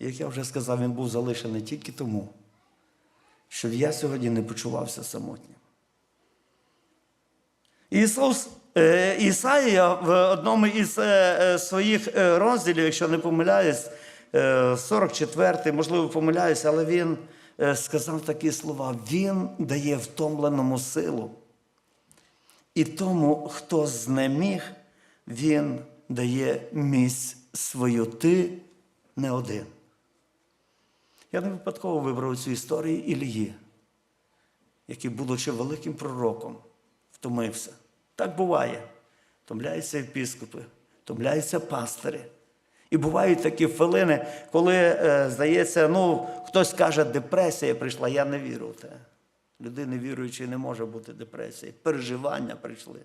Як я вже сказав, він був залишений тільки тому, щоб я сьогодні не почувався самотнім. Ісус, е, Ісаїя в одному із е, е, своїх розділів, якщо не помиляюсь, е, 44, можливо, помиляюсь, але він сказав такі слова: Він дає втомленому силу. І тому, хто знеміг, він дає місць свою. Ти не один. Я не випадково вибрав цю історію Ілії, який, будучи великим пророком, втомився. Так буває. Втомляються епіскопи, втомляються пастирі. І бувають такі хвилини, коли, е, здається, ну, хтось каже, депресія прийшла, я не вірю в те. Людини віруючої не може бути депресії. Переживання прийшли,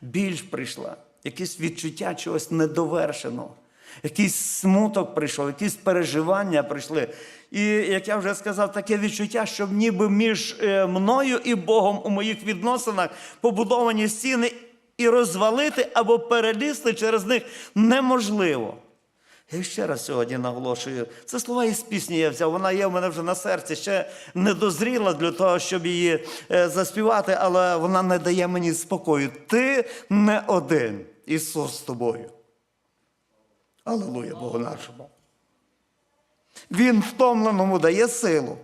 біль прийшла, якесь відчуття чогось недовершеного, якийсь смуток прийшов, якісь переживання прийшли. І, як я вже сказав, таке відчуття, що ніби між е, мною і Богом у моїх відносинах побудовані стіни і розвалити або перелізти через них неможливо. Я ще раз сьогодні наголошую, це слова із пісні я взяв. Вона є в мене вже на серці, ще не дозріла для того, щоб її е, заспівати, але вона не дає мені спокою. Ти не один, Ісус з тобою. Аллилуйя Богу нашому. Він втомленому дає силу.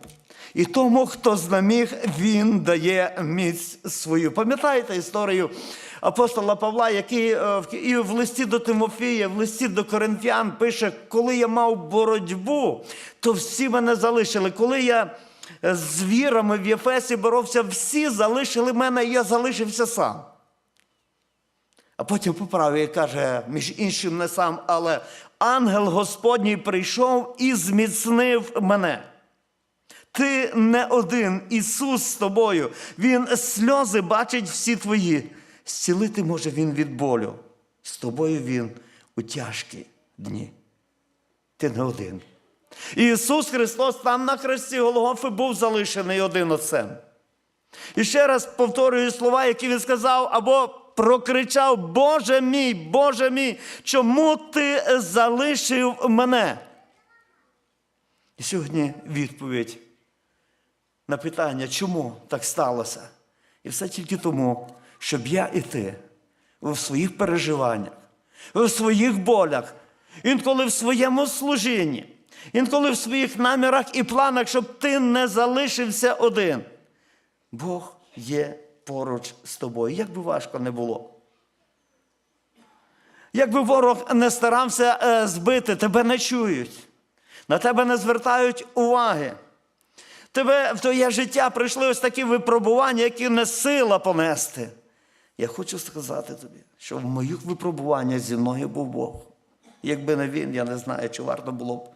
І тому, хто знаміг, він дає міць свою. Пам'ятаєте історію апостола Павла, який е, і в листі до Тимофія, в листі до Коринфян пише: коли я мав боротьбу, то всі мене залишили. Коли я е, з вірами в Єфесі боровся, всі залишили мене, і я залишився сам. А потім поправив і каже, між іншим не сам, але ангел Господній прийшов і зміцнив мене. Ти не один, Ісус з тобою. Він сльози бачить всі твої. Зцілити може Він від болю. З тобою Він у тяжкі дні. Ти не один. Ісус Христос там на хресті Голгофи був залишений один отцем. І ще раз повторюю слова, які він сказав, або прокричав: Боже мій, Боже мій, чому ти залишив мене? І сьогодні відповідь на питання, чому так сталося? І все тільки тому, щоб я і ти в своїх переживаннях, в своїх болях, інколи в своєму служінні, інколи в своїх намірах і планах, щоб ти не залишився один. Бог є поруч з тобою. Як би важко не було. Якби ворог не старався е, збити, тебе не чують, на тебе не звертають уваги. Тебе в твоє життя прийшли ось такі випробування, які не сила понести. Я хочу сказати тобі, що в моїх випробуваннях зі мною був Бог. Якби не він, я не знаю, чи варто було б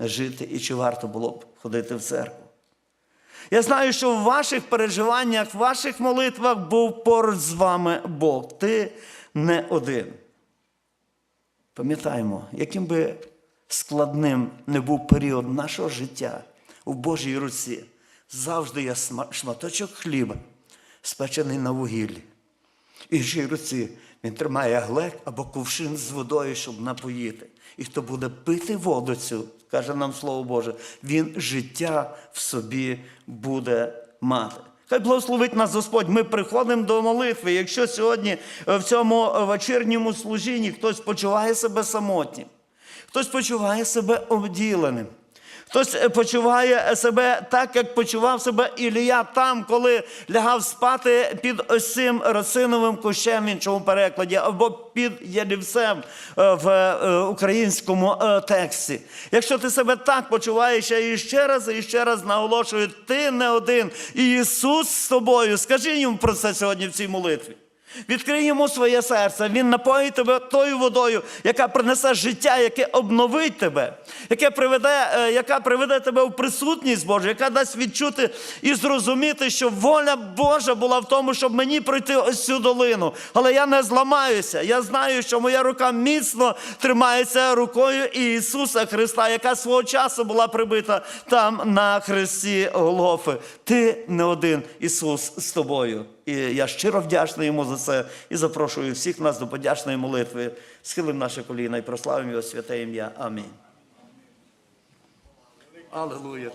жити і чи варто було б ходити в церкву. Я знаю, що в ваших переживаннях, в ваших молитвах був поруч з вами Бог. Ти не один. Пам'ятаємо, яким би складним не був період нашого життя у Божій руці, завжди є шматочок хліба, спечений на вугіллі. Іншій руці він тримає глек або кувшин з водою, щоб напоїти. І хто буде пити воду цю, каже нам Слово Боже, він життя в собі буде мати. Хай благословить нас Господь. Ми приходимо до молитви. Якщо сьогодні е, в цьому е, вечірньому служінні хтось почуває себе самотнім, хтось почуває себе обділеним. Хтось е, почуває себе так, як почував себе Ілія там, коли лягав спати під ось цим росиновим кущем в іншому перекладі, або під Єлівсем е, в е, українському тексті. Якщо ти себе так почуваєш, я і ще раз і ще раз наголошую, ти не один. Ісус з тобою. Скажи йому про це сьогодні в цій молитві. Відкрий йому своє серце, він напоїть тебе тою водою, яка принесе життя, яке обновить тебе, яке приведе, е, яка приведе тебе в присутність Божу, яка дасть відчути і зрозуміти, що воля Божа була в тому, щоб мені пройти ось цю долину. Але я не зламаюся. Я знаю, що моя рука міцно тримається рукою Ісуса Христа, яка свого часу була прибита там на хресті Голгофи. Ти не один Ісус з тобою. І я щиро вдячний йому за це і запрошую всіх нас до подячної молитви. Схилим наше коліна і прославимо його святе ім'я. Амінь. Аллилуйя.